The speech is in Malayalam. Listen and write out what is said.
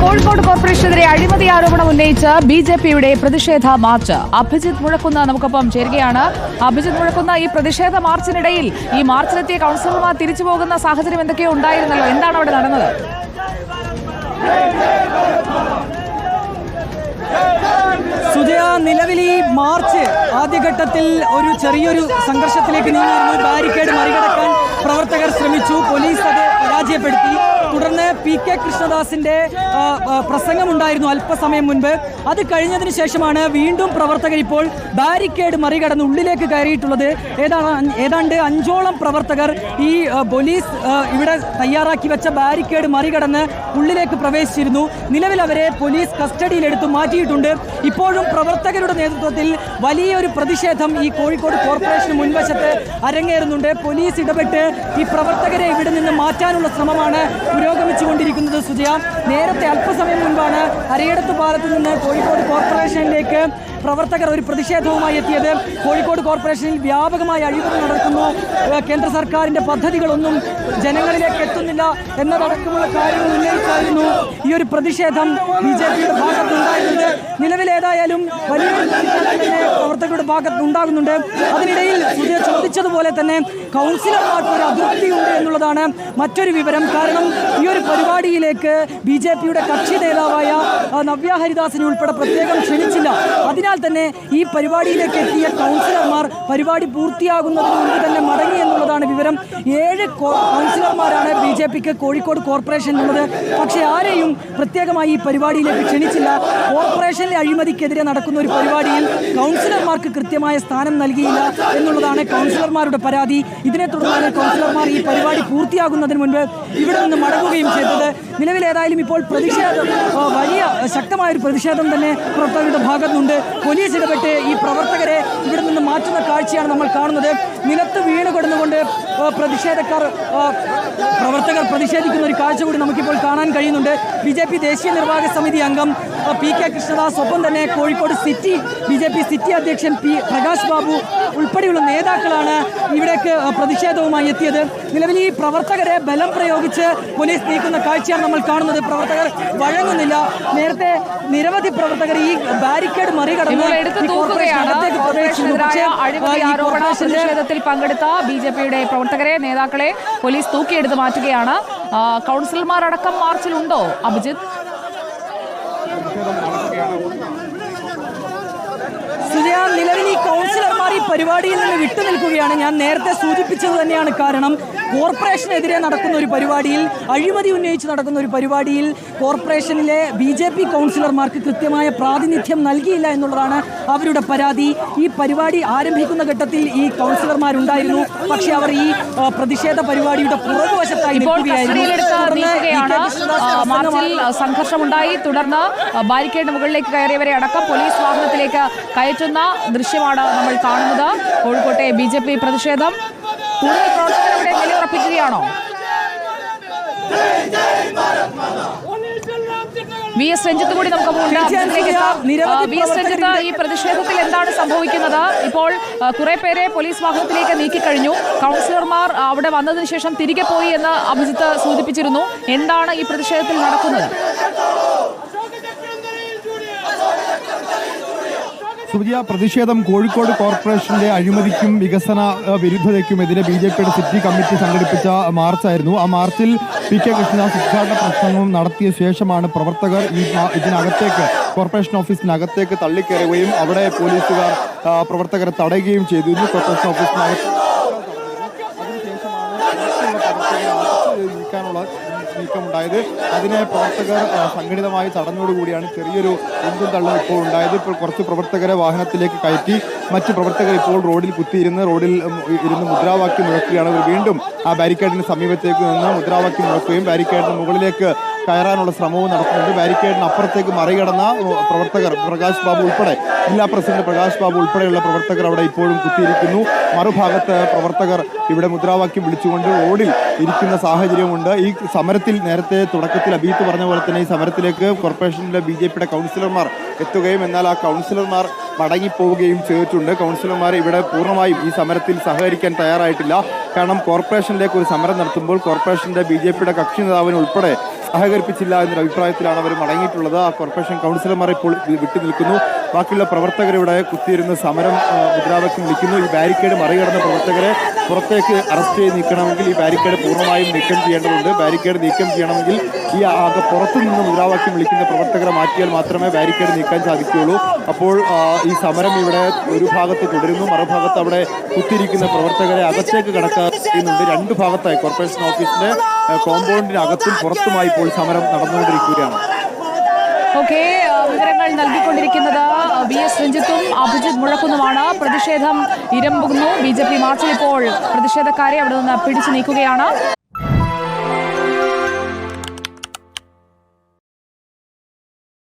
കോഴിക്കോട് കോർപ്പറേഷനെതിരെ അഴിമതി ആരോപണം ഉന്നയിച്ച് ബി ജെ പിയുടെ പ്രതിഷേധ മാർച്ച്. അഭിജിത് മുഴക്കുന്ന നമുക്കൊപ്പം ചേരുകയാണ്. അഭിജിത് മുഴക്കുന്ന ഈ പ്രതിഷേധ മാർച്ചിനിടയിൽ ഈ മാർച്ചിലെത്തിയ കൗൺസിലർമാർ തിരിച്ചു പോകുന്ന സാഹചര്യം എന്തൊക്കെയോ ഉണ്ടായിരുന്നല്ലോ? എന്താണ് അവിടെ നടന്നത്? നിലവിൽ ഈ മാർച്ച് ആദ്യഘട്ടത്തിൽ ഒരു ചെറിയൊരു സംഘർഷത്തിലേക്ക് നീങ്ങിയിരുന്നു ബാരിക്കേഡ് മറികടക്കാൻ പ്രവർത്തകർ ശ്രമിച്ചു. പോലീസ് അത് പരാജയപ്പെടുത്തി. തുടർന്ന് പി കെ കൃഷ്ണദാസിന്റെ പ്രസംഗമുണ്ടായിരുന്നു അല്പസമയം മുൻപ്. അത് കഴിഞ്ഞതിന് ശേഷമാണ് വീണ്ടും പ്രവർത്തകർ ഇപ്പോൾ ബാരിക്കേഡ് മറികടന്ന് ഉള്ളിലേക്ക് കയറിയിട്ടുള്ളത്. ഏതാണ് ഏതാണ്ട് അഞ്ചോളം പ്രവർത്തകർ ഈ പോലീസ് ഇവിടെ തയ്യാറാക്കി വെച്ച ബാരിക്കേഡ് മറികടന്ന് ഉള്ളിലേക്ക് പ്രവേശിച്ചിരുന്നു. നിലവിൽ അവരെ പോലീസ് കസ്റ്റഡിയിലെടുത്ത് മാറ്റിയിട്ടുണ്ട്. ഇപ്പോഴും പ്രവർത്തകരുടെ നേതൃത്വത്തിൽ വലിയൊരു പ്രതിഷേധം ഈ കോഴിക്കോട് കോർപ്പറേഷന് മുൻവശത്ത് അരങ്ങേറുന്നുണ്ട്. പോലീസ് ഇടപെട്ട് ഈ പ്രവർത്തകരെ ഇവിടെ നിന്ന് മാറ്റാനുള്ള ശ്രമമാണ് പുരോഗമിച്ചുകൊണ്ടിരിക്കുന്നത് സുജയ. നേരത്തെ അല്പസമയം മുൻപാണ് അരയിടത്ത് പാലത്ത് നിന്ന് കോഴിക്കോട് കോർപ്പറേഷനിലേക്ക് പ്രവർത്തകർ ഒരു പ്രതിഷേധവുമായി എത്തിയത് കോഴിക്കോട് കോർപ്പറേഷനിൽ വ്യാപകമായ അഴിമതി നടക്കുന്നു. കേന്ദ്ര സർക്കാരിന്റെ പദ്ധതികളൊന്നും ജനങ്ങളിലേക്ക് എത്തുന്നില്ല എന്നതടക്കമുള്ള കാര്യങ്ങൾ ഉന്നയിച്ചായിരുന്നു ഈ ഒരു പ്രതിഷേധം. ബി ജെ പിയുടെ ഭാഗത്തുണ്ടായിരുന്നത്. നിലവിലേതായാലും വലിയ പ്രവർത്തകരുടെ ഭാഗത്ത് ഉണ്ടാകുന്നുണ്ട്. അതിനിടയിൽ സുധീർ ചോദിച്ചതുപോലെ തന്നെ കൗൺസിലർമാർക്ക് ഒരു അതൃപ്തിയുണ്ട് എന്നുള്ളതാണ് മറ്റൊരു വിവരം. കാരണം ഈ ഒരു പരിപാടിയിലേക്ക് ബി ജെ പിയുടെ കക്ഷി നേതാവായ നവ്യ ഹരിദാസിനെ ഉൾപ്പെടെ പ്രത്യേകം ക്ഷണിച്ചില്ല. അതിനാൽ തന്നെ ഈ പരിപാടിയിലേക്ക് എത്തിയ കൗൺസിലർമാർ പരിപാടി പൂർത്തിയാകുന്നതിന് മുമ്പ് തന്നെ മടങ്ങി എന്നുള്ളതാണ് വിവരം. ഏഴ് കൗൺസിലർമാരാണ് ബി ജെ പിക്ക് കോഴിക്കോട് കോർപ്പറേഷനിലുള്ളത് പക്ഷേ ആരെയും പ്രത്യേകമായി ഈ പരിപാടിയിലേക്ക് ക്ഷണിച്ചില്ല. കോർപ്പറേഷനിലെ അഴിമതിക്കെതിരെ നടക്കുന്ന ഒരു പരിപാടിയിൽ കൗൺസിലർമാർക്ക് കൃത്യമായ സ്ഥാനം നൽകിയില്ല എന്നുള്ളതാണ് കൗൺസിലർമാരുടെ പരാതി. ഇതിനെ തുടർന്നാണ് കൗൺസിലർമാർ ഈ പരിപാടി പൂർത്തിയാകുന്നതിന് മുൻപ് ഇവിടെ നിന്ന് മടങ്ങുകയും ചെയ്തത്. നിലവിൽ ഏതായാലും ഇപ്പോൾ പ്രതിഷേധം വലിയ ശക്തമായ ഒരു പ്രതിഷേധം തന്നെ പ്രവർത്തകരുടെ ഭാഗത്തുനിന്നുണ്ട് പോലീസ് ഇടപെട്ട് ഈ പ്രവർത്തകരെ ഇവിടെ നിന്ന് മാറ്റുന്ന കാഴ്ചയാണ് നമ്മൾ കാണുന്നത്. നിലത്ത് വീണ് കിടന്നുകൊണ്ട് പ്രതിഷേധക്കാർ പ്രവർത്തകർ പ്രതിഷേധിക്കുന്ന ഒരു കാഴ്ച കൂടി നമുക്കിപ്പോൾ കാണാൻ കഴിയുന്നുണ്ട്. ബി ദേശീയ നിർവാഹക സമിതി അംഗം പി കെ കൃഷ്ണദാസ് ഒപ്പം തന്നെ Kozhikode city B J P city അധ്യക്ഷൻ പി പ്രകാശ് ബാബു ഉൾപ്പെടെയുള്ള നേതാക്കളാണ് ഇവിടേക്ക് പ്രതിഷേധവുമായി എത്തിയത്. നിലവിൽ ഈ പ്രവർത്തകരെ ബലം പ്രയോഗിച്ച് പോലീസ് നീക്കുന്ന കാഴ്ചയാണ് നമ്മൾ കാണുന്നത്. പ്രവർത്തകർ വഴങ്ങുന്നില്ല. നേരത്തെ നിരവധി പ്രവർത്തകർ ഈ ബാരിക്കേഡ് മറികടന്ന് പ്രതിഷേധത്തിൽ പങ്കെടുത്ത ബി ജെ പിയുടെ പ്രവർത്തകരെ നേതാക്കളെ പോലീസ് തൂക്കിയെടുത്ത് മാറ്റുകയാണ്. കൗൺസിലർമാർ കൗൺസിലർമാരടക്കം മാർച്ചിലുണ്ടോ അഭിജിത്ത്? സുജയ നിലവിൽ ഈ കൗൺസിലർമാർ ഈ പരിപാടിയിൽ നിന്ന് വിട്ടുനിൽക്കുകയാണ്. ഞാൻ നേരത്തെ സൂചിപ്പിച്ചത് തന്നെയാണ് കാരണം കോർപ്പറേഷനെതിരെ നടക്കുന്ന ഒരു പരിപാടിയിൽ അഴിമതി ഉന്നയിച്ച് നടക്കുന്ന ഒരു പരിപാടിയിൽ കോർപ്പറേഷനിലെ ബി ജെ പി കൗൺസിലർമാർക്ക് കൃത്യമായ പ്രാതിനിധ്യം നൽകിയില്ല എന്നുള്ളതാണ് അവരുടെ പരാതി. ഈ പരിപാടി ആരംഭിക്കുന്ന ഘട്ടത്തിൽ ഈ കൗൺസിലർമാരുണ്ടായിരുന്നു. പക്ഷേ അവർ ഈ പ്രതിഷേധ പരിപാടിയുടെ പുറകുവശത്തായി സംഘർഷമുണ്ടായി. തുടർന്ന് ബാരിക്കേഡ് മുകളിലേക്ക് കയറിയവരെ അടക്കം പോലീസ് വാഹനത്തിലേക്ക് കയറ്റുന്ന ദൃശ്യമാണ് നമ്മൾ കാണുന്നത്. കോഴിക്കോട്ടെ ബി ജെ പി പ്രതിഷേധം. കൂടുതൽ പ്രവർത്തകർ അവിടെ നിലയുറപ്പിക്കുകയാണോ വി എസ് രഞ്ജിത്ത് കൂടി നമുക്ക് വി എസ് രഞ്ജിത്ത് ഈ പ്രതിഷേധത്തിൽ എന്താണ് സംഭവിക്കുന്നത്? ഇപ്പോൾ കുറെ പേരെ പോലീസ് വാഹനത്തിലേക്ക് നീക്കിക്കഴിഞ്ഞു. കൗൺസിലർമാർ അവിടെ വന്നതിന് ശേഷം തിരികെ പോയി എന്ന് അഭിജിത്ത് സൂചിപ്പിച്ചിരുന്നു. എന്താണ് ഈ പ്രതിഷേധത്തിൽ നടക്കുന്നത്? സുജിയ പ്രതിഷേധം കോഴിക്കോട് കോർപ്പറേഷന്റെ അഴിമതിക്കും വികസന വിരുദ്ധതയ്ക്കും വിരുദ്ധതയ്ക്കുമെതിരെ ബി ജെ പിയുടെ സിറ്റി കമ്മിറ്റി സംഘടിപ്പിച്ച മാർച്ചായിരുന്നു. ആ മാർച്ചിൽ പി കെ കൃഷ്ണദാസ് ഉദ്ഘാടന പ്രസംഗവും നടത്തിയ ശേഷമാണ് പ്രവർത്തകർ ഈ ഇതിനകത്തേക്ക് കോർപ്പറേഷൻ ഓഫീസിനകത്തേക്ക് തള്ളിക്കയറുകയും അവിടെ പോലീസുകാർ പ്രവർത്തകരെ തടയുകയും ചെയ്തിരുന്നു. കോർപ്പറേഷൻ ഓഫീസിനകത്ത് നീക്കാനുള്ള നീക്കമുണ്ടായത്. അതിനെ പ്രവർത്തകർ സംഘടിതമായി തടഞ്ഞോടുകൂടിയാണ് ചെറിയൊരു ഉന്തും തള്ളും ഇപ്പോൾ ഉണ്ടായത്. ഇപ്പോൾ കുറച്ച് പ്രവർത്തകരെ വാഹനത്തിലേക്ക് കയറ്റി മറ്റ് പ്രവർത്തകർ ഇപ്പോൾ റോഡിൽ കുത്തിയിരുന്ന് റോഡിൽ ഇരുന്ന് മുദ്രാവാക്യം മുഴക്കുകയാണ്. വീണ്ടും ആ ബാരിക്കേഡിന് സമീപത്തേക്ക് നിന്ന് മുദ്രാവാക്യം മുഴക്കുകയും ബാരിക്കേഡിന് മുകളിലേക്ക് കയറാനുള്ള ശ്രമവും നടത്തുന്നുണ്ട്. ബാരിക്കേഡിന് അപ്പുറത്തേക്ക് മറികടന്ന പ്രവർത്തകർ പ്രകാശ് ബാബു ഉൾപ്പെടെ ജില്ലാ പ്രസിഡന്റ് പ്രകാശ് ബാബു ഉൾപ്പെടെയുള്ള പ്രവർത്തകർ അവിടെ ഇപ്പോഴും കുത്തിയിരിക്കുന്നു. മറുഭാഗത്ത് പ്രവർത്തകർ ഇവിടെ മുദ്രാവാക്യം വിളിച്ചുകൊണ്ട് റോഡിൽ ഇരിക്കുന്ന സാഹചര്യമുണ്ട്. ഈ സമരത്തിൽ നേരത്തെ തുടക്കത്തിൽ അബീത്ത് പറഞ്ഞ പോലെ തന്നെ ഈ സമരത്തിലേക്ക് കോർപ്പറേഷനിലെ ബി ജെ പിയുടെ കൗൺസിലർമാർ എത്തുകയും എന്നാൽ ആ കൗൺസിലർമാർ മടങ്ങിപ്പോവുകയും ചെയ്തിട്ടുണ്ട്. കൗൺസിലർമാർ ഇവിടെ പൂർണമായും ഈ സമരത്തിൽ സഹകരിക്കാൻ തയ്യാറായിട്ടില്ല. കാരണം കോർപ്പറേഷനിലേക്ക് ഒരു സമരം നടത്തുമ്പോൾ കോർപ്പറേഷന്റെ ബി ജെ പിയുടെ കക്ഷി നേതാവിനെ ഉൾപ്പെടെ സഹകരിപ്പിച്ചില്ല എന്നൊരു അഭിപ്രായത്തിലാണ് അവർ മടങ്ങിയിട്ടുള്ളത്. ആ കോർപ്പറേഷൻ കൗൺസിലർമാർ ഇപ്പോൾ വിട്ടു നിൽക്കുന്നു ബാക്കിയുള്ള പ്രവർത്തകർ ഇവിടെ കുത്തിയിരുന്ന് സമരം മുദ്രാവാക്യം വിളിക്കുന്നു. ഈ ബാരിക്കേഡ് മറികടന്ന പ്രവർത്തകരെ പുറത്തേക്ക് അറസ്റ്റ് ചെയ്ത് നീക്കണമെങ്കിൽ ഈ ബാരിക്കേഡ് പൂർണമായും നീക്കം ചെയ്യേണ്ടതുണ്ട്. ബാരിക്കേഡ് നീക്കം ചെയ്യണമെങ്കിൽ ഈ ആകെ പുറത്തു നിന്ന് മുദ്രാവാക്യം വിളിക്കുന്ന പ്രവർത്തകരെ മാറ്റിയാൽ മാത്രമേ ബാരിക്കേഡ് നീക്കാൻ സാധിക്കുകയുള്ളൂ. അപ്പോൾ ഈ സമരം ഇവിടെ ഒരു ഭാഗത്ത് തുടരുന്നു. മറുഭാഗത്ത് അവിടെ കുത്തിയിരിക്കുന്ന പ്രവർത്തകരെ അകത്തേക്ക് കടക്കുന്നുണ്ട് രണ്ട് ഭാഗത്തായി കോർപ്പറേഷൻ ഓഫീസിന്റെ കോമ്പൗണ്ടിനകത്തും പുറത്തുമായി ഇപ്പോൾ സമരം നടന്നുകൊണ്ടിരിക്കുകയാണ്. ഓക്കെ വിവരങ്ങൾ നൽകിക്കൊണ്ടിരിക്കുന്നത് വി എസ് രഞ്ജിത്തും അഭിജിത് മുഴക്കുന്നുമാണ്. പ്രതിഷേധം ഇരമ്പുന്നു. ബി ജെ പി മാർച്ചിൽ ഇപ്പോൾ പ്രതിഷേധക്കാരെ അവിടെ നിന്ന് പിടിച്ചു നീക്കുകയാണ്.